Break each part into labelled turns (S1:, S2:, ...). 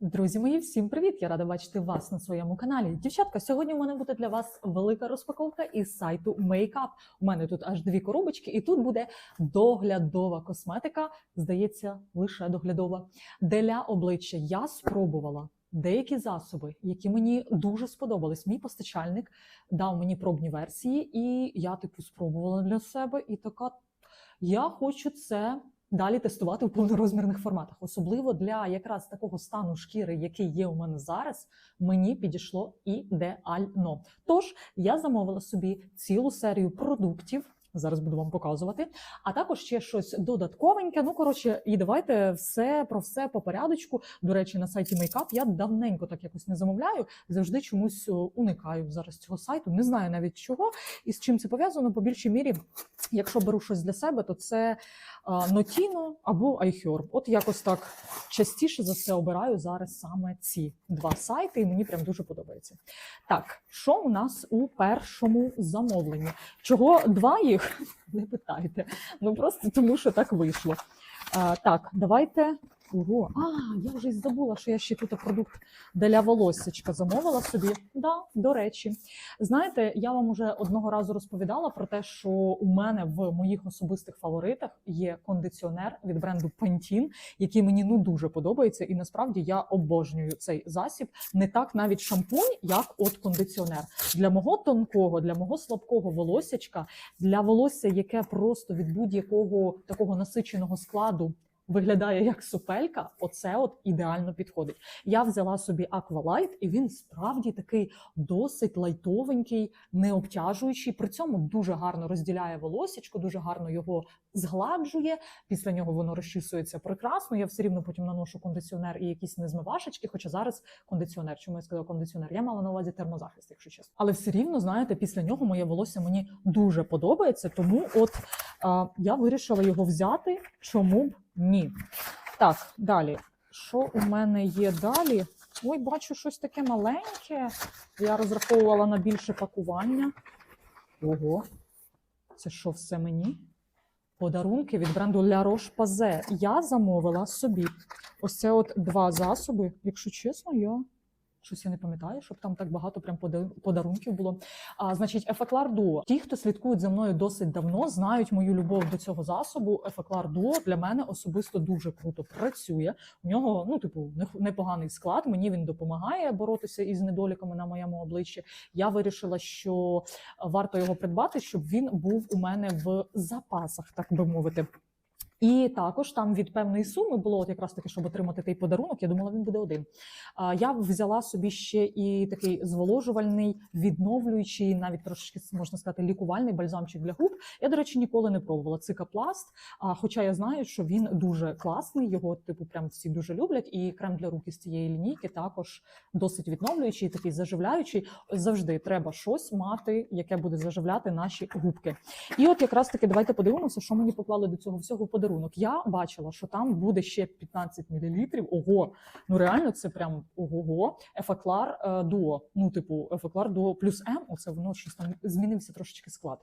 S1: Друзі мої, всім привіт! Я рада бачити вас на своєму каналі. Дівчатка, сьогодні у мене буде для вас велика розпаковка із сайту Makeup. У мене тут аж дві коробочки, і тут буде доглядова косметика. Здається, лише доглядова. Для обличчя я спробувала деякі засоби, які мені дуже сподобались. Мій постачальник дав мені пробні версії, і я типу спробувала для себе. І така я хочу це далі тестувати в повнорозмірних форматах. Особливо для якраз такого стану шкіри, який є у мене зараз, мені підійшло ідеально. Тож я замовила собі цілу серію продуктів. Зараз буду вам показувати. А також ще щось додатковеньке. Ну, коротше, і давайте все про все по порядочку. До речі, на сайті Makeup я давненько так якось не замовляю. Завжди чомусь уникаю зараз цього сайту. Не знаю навіть чого і з чим це пов'язано. По більшій мірі, якщо беру щось для себе, то це Notino або iHerb. От якось так частіше за все обираю зараз саме ці два сайти, і мені прям дуже подобається. Так, що у нас у першому замовленні? Чого два їх? Не питайте. Ну просто тому, що так вийшло. А, так, давайте. Ого, а я вже й забула, що я ще тут продукт для волоссячка замовила собі. Да, до речі, знаєте, я вам уже одного разу розповідала про те, що у мене в моїх особистих фаворитах є кондиціонер від бренду Pantene, який мені ну дуже подобається, і насправді я обожнюю цей засіб. Не так навіть шампунь, як от кондиціонер для мого тонкого, для мого слабкого волоссячка, для волосся, яке просто від будь-якого такого насиченого складу. Виглядає як супелька, оце от ідеально підходить. Я взяла собі Aqualight, і він справді такий досить лайтовенький, не обтяжуючий. При цьому дуже гарно розділяє волосічко, дуже гарно його згладжує. Після нього воно розчісується прекрасно. Я все рівно потім наношу кондиціонер і якісь незмивашечки. Хоча зараз кондиціонер, чому я сказала кондиціонер? Я мала на увазі термозахист, якщо чесно. Але все рівно, знаєте, після нього моє волосся мені дуже подобається. Тому от а, я вирішила його взяти. Чому б ні? Так, далі. Що у мене є далі? Ой, бачу щось таке маленьке. Я розраховувала на більше пакування. Ого, це що все мені? Подарунки від бренду La Roche-Posay. Я замовила собі ось це от два засоби. Якщо чесно, я щось я не пам'ятаю, щоб там так багато прям пода- подарунків було. А, значить, Ефеклар Duo. Ті, хто слідкують за мною досить давно, знають мою любов до цього засобу. Ефеклар Duo для мене особисто дуже круто працює. У нього, ну, типу, непоганий склад. Мені він допомагає боротися із недоліками на моєму обличчі. Я вирішила, що варто його придбати, щоб він був у мене в запасах, так би мовити. І також там від певної суми було от якраз таки, щоб отримати той подарунок. Я думала, він буде один. А я взяла собі ще і такий зволожувальний, відновлюючий, навіть трошки можна сказати, лікувальний бальзамчик для губ. Я, до речі, ніколи не пробувала цикапласт. Хоча я знаю, що він дуже класний, його типу прям всі дуже люблять. І крем для рук із цієї лінійки також досить відновлюючий, такий заживляючий. Завжди треба щось мати, яке буде заживляти наші губки. І от якраз таки давайте подивимося, що мені поклали до цього всього в подарунок. Я бачила, що там буде ще 15 мл. Ого, ну реально це прям ого-го. Ефеклар е, дуо. Ну, типу, Ефеклар дуо плюс М. Оце воно щось там змінився трошечки склад.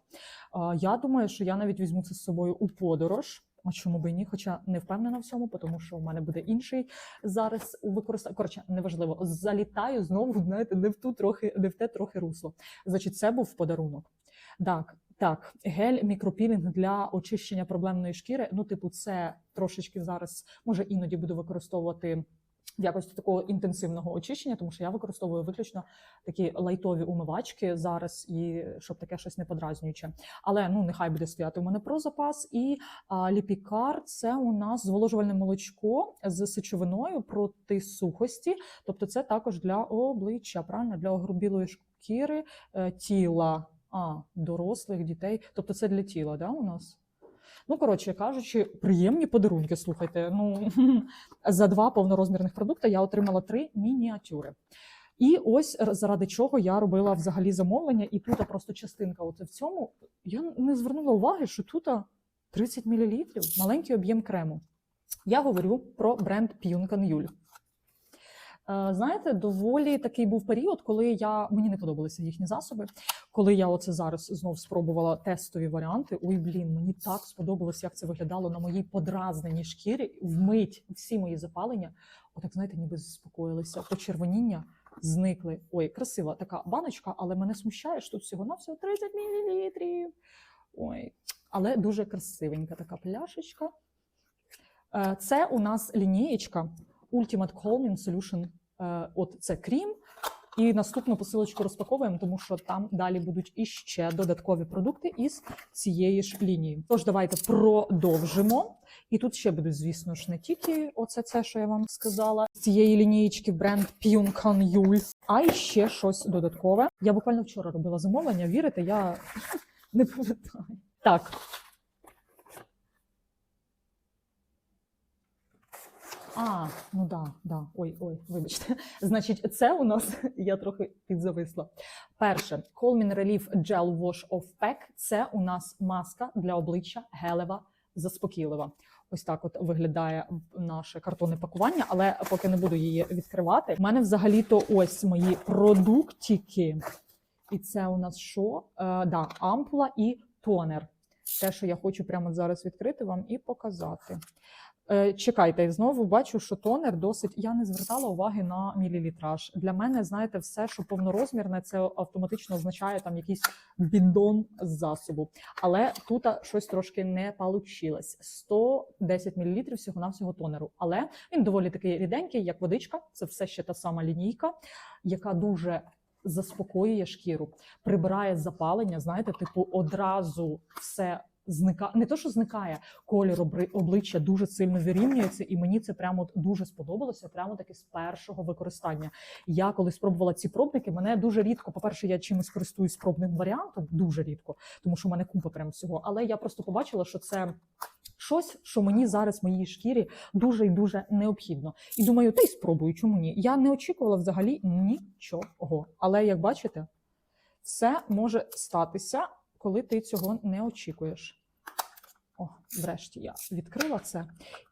S1: Е, Я думаю, що я навіть візьму це з собою у подорож. А чому би і ні? Хоча не впевнена в цьому, тому що в мене буде інший зараз у використанні. Коротше, неважливо. Залітаю знову, знаєте, не в ту трохи, не в те трохи русло. Значить, це був подарунок. Так, так, гель мікропілінг для очищення проблемної шкіри. Ну, типу, це трошечки зараз може іноді буду використовувати. В якості такого інтенсивного очищення, тому що я використовую виключно такі лайтові умивачки зараз, і щоб таке щось не подразнююче. Але ну нехай буде стояти у мене про запас. І а, ліпікар це у нас зволожувальне молочко з сечовиною проти сухості. Тобто, це також для обличчя, правильно для огрубілої шкіри е, тіла. А, дорослих дітей. Тобто це для тіла, да, у нас? Ну, коротше кажучи, приємні подарунки. Слухайте. Ну за два повнорозмірних продукти я отримала три мініатюри. І ось заради чого я робила взагалі замовлення, і тут просто частинка. Оце в цьому я не звернула уваги, що тут 30 мл, маленький об'єм крему. Я говорю про бренд П'юнкан Юль. Е, Знаєте, доволі такий був період, коли я мені не подобалися їхні засоби. Коли я оце зараз знов спробувала тестові варіанти. Ой, блін, мені так сподобалось, як це виглядало на моїй подразненій шкірі. Вмить всі мої запалення, отак знаєте, ніби заспокоїлися. Почервоніння зникли. Ой, красива така баночка, але мене смущає, що тут всього на всього 30 мл. Ой, але дуже красивенька така пляшечка. Е, Це у нас лінієчка Ultimate Calming Solution. Е, От це крім. І наступну посилочку розпаковуємо, тому що там далі будуть іще додаткові продукти із цієї ж лінії. Тож давайте продовжимо. І тут ще будуть, звісно ж, не тільки оце це, що я вам сказала, з цієї лінієчки бренд Pyunkan Yul, а й ще щось додаткове. Я буквально вчора робила замовлення. Вірите, я не пам'ятаю. Так, А, ну да, да. Ой, ой, вибачте. Значить, це у нас я трохи підзависла. Перше, Colmin Relief Gel Wash of Pack – це у нас маска для обличчя гелева заспокійлива. Ось так от виглядає наше картонне пакування, але поки не буду її відкривати. У мене взагалі-то ось мої продуктики. І це у нас що? Е, да, ампула і тонер. Те, що я хочу прямо зараз відкрити вам і показати. Е, Чекайте, знову бачу, що тонер досить. Я не звертала уваги на мілілітраж. Для мене, знаєте, все, що повнорозмірне, це автоматично означає там якийсь біндон з засобу. Але тут щось трошки не получилось. 110 мл всього навсього тонеру. Але він доволі такий ріденький, як водичка. Це все ще та сама лінійка, яка дуже заспокоює шкіру, прибирає запалення. Знаєте, типу, одразу все зникає. Не то, що зникає, колір обличчя дуже сильно вирівнюється, і мені це прямо дуже сподобалося, прямо таки з першого використання. Я коли спробувала ці пробники, мене дуже рідко. По-перше, я чимось користуюсь пробним варіантом, дуже рідко, тому що в мене купа прям всього. Але я просто побачила, що це. Щось, що мені зараз в моїй шкірі дуже і дуже необхідно. І думаю, та й спробую, чому ні? Я не очікувала взагалі нічого. Але як бачите, все може статися, коли ти цього не очікуєш. О, врешті я відкрила це.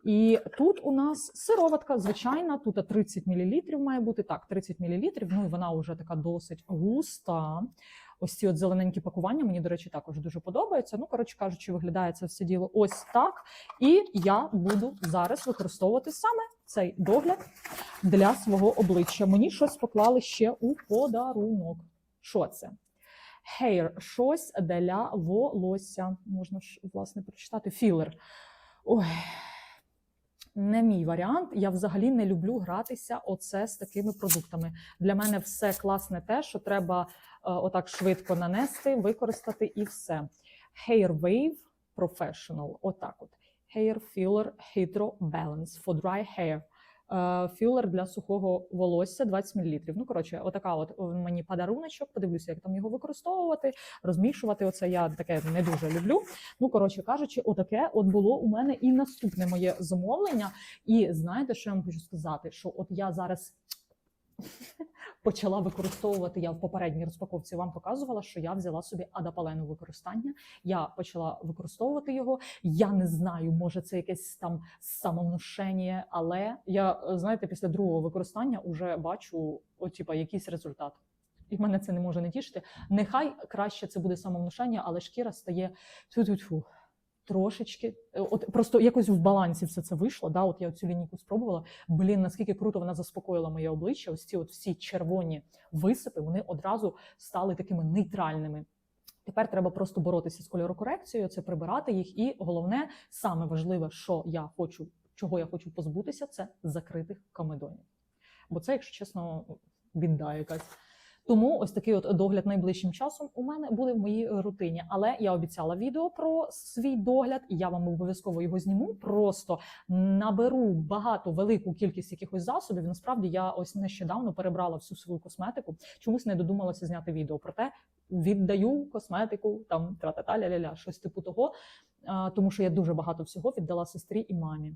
S1: І тут у нас сироватка, звичайна, тут 30 мл має бути. Так, 30 мл, ну і вона вже така досить густа. Ось ці от зелененькі пакування мені, до речі, також дуже подобаються. Ну, коротше кажучи, виглядає це все діло ось так. І я буду зараз використовувати саме цей догляд для свого обличчя. Мені щось поклали ще у подарунок. Що це? Hair – щось для волосся. Можна ж, власне, прочитати. Філер. Ой, не мій варіант. Я взагалі не люблю гратися оце з такими продуктами. Для мене все класне те, що треба е, отак швидко нанести, використати і все. Hair Wave Professional. Отак от. Hair Filler Hydro Balance for dry hair. Е, Філер для сухого волосся 20 мл. Ну, коротше, отака от мені подаруночок. Подивлюся, як там його використовувати, розмішувати. Оце я таке не дуже люблю. Ну, коротше кажучи, отаке от було у мене і наступне моє замовлення. І знаєте, що я вам хочу сказати? Що от я зараз почала використовувати. Я в попередній розпаковці вам показувала, що я взяла собі адапален у використання. Я почала використовувати його. Я не знаю, може це якесь там самовнушення, але я знаєте, після другого використання вже бачу от, типа, якийсь результат. І мене це не може не тішити. Нехай краще це буде самовнушення, але шкіра стає тьфу-тьфу-тьфу, трошечки. е, От просто якось в балансі все це вийшло. Да? От я цю лінійку спробувала. Блін, наскільки круто вона заспокоїла моє обличчя. Ось ці от всі червоні висипи вони одразу стали такими нейтральними. Тепер треба просто боротися з кольорокорекцією, це прибирати їх. І головне, саме важливе, що я хочу, чого я хочу позбутися, це закритих комедонів. Бо це, якщо чесно, біда якась. Тому ось такий от догляд найближчим часом у мене буде в моїй рутині. Але я обіцяла відео про свій догляд, і я вам обов'язково його зніму. Просто наберу багато велику кількість якихось засобів. Насправді я ось нещодавно перебрала всю свою косметику. Чомусь не додумалася зняти відео. Проте віддаю косметику, там тра-та-та, ля-ля-ля, щось типу того. Тому що я дуже багато всього віддала сестрі і мамі.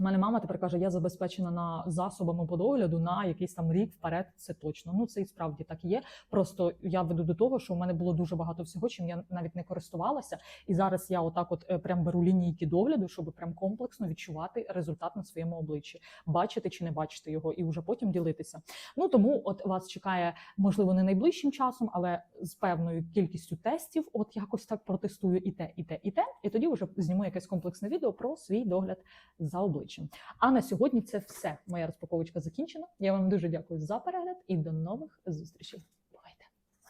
S1: У мене мама тепер каже, я забезпечена на засобами по догляду на якийсь там рік вперед. Це точно. Ну це і справді так є. Просто я веду до того, що у мене було дуже багато всього, чим я навіть не користувалася. І зараз я отак, от е, прям беру лінійки догляду, щоб прям комплексно відчувати результат на своєму обличчі, бачити чи не бачити його, і вже потім ділитися. Ну тому от вас чекає, можливо, не найближчим часом, але з певною кількістю тестів, от якось так протестую і те, і те, і те. І тоді вже зніму якесь комплексне відео про свій догляд за обличчям. А на сьогодні це все. Моя розпаковочка закінчена. Я вам дуже дякую за перегляд і до нових зустрічей.